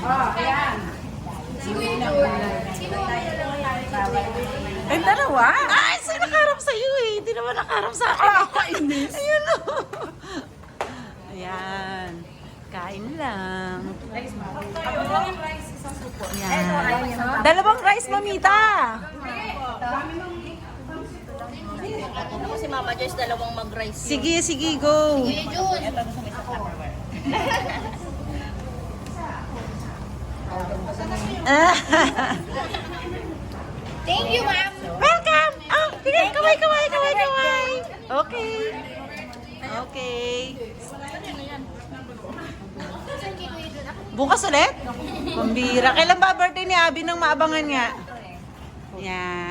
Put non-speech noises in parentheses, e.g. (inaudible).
Oh, ayan. Eh, dalawa? Ay, sino nakaharap sa iyo eh? Hindi naman nakaharap sa akin. Ah, kainis. (laughs) Ayun o. Ayan. Kain lang. Dalawang rice, isang suko. Ayan. Dalawang rice, mamita. Ako si Mama Joyce, dalawang mag-rice. Sige, sige, go. Sige, Jun. (laughs) Thank you, ma'am. Welcome! Ah, sige, kaway, kaway, kaway, kaway. Okay. Okay. Bukas ulit? Pambira. Kailan ba birthday ni Abby nang maabangan nga? Yan.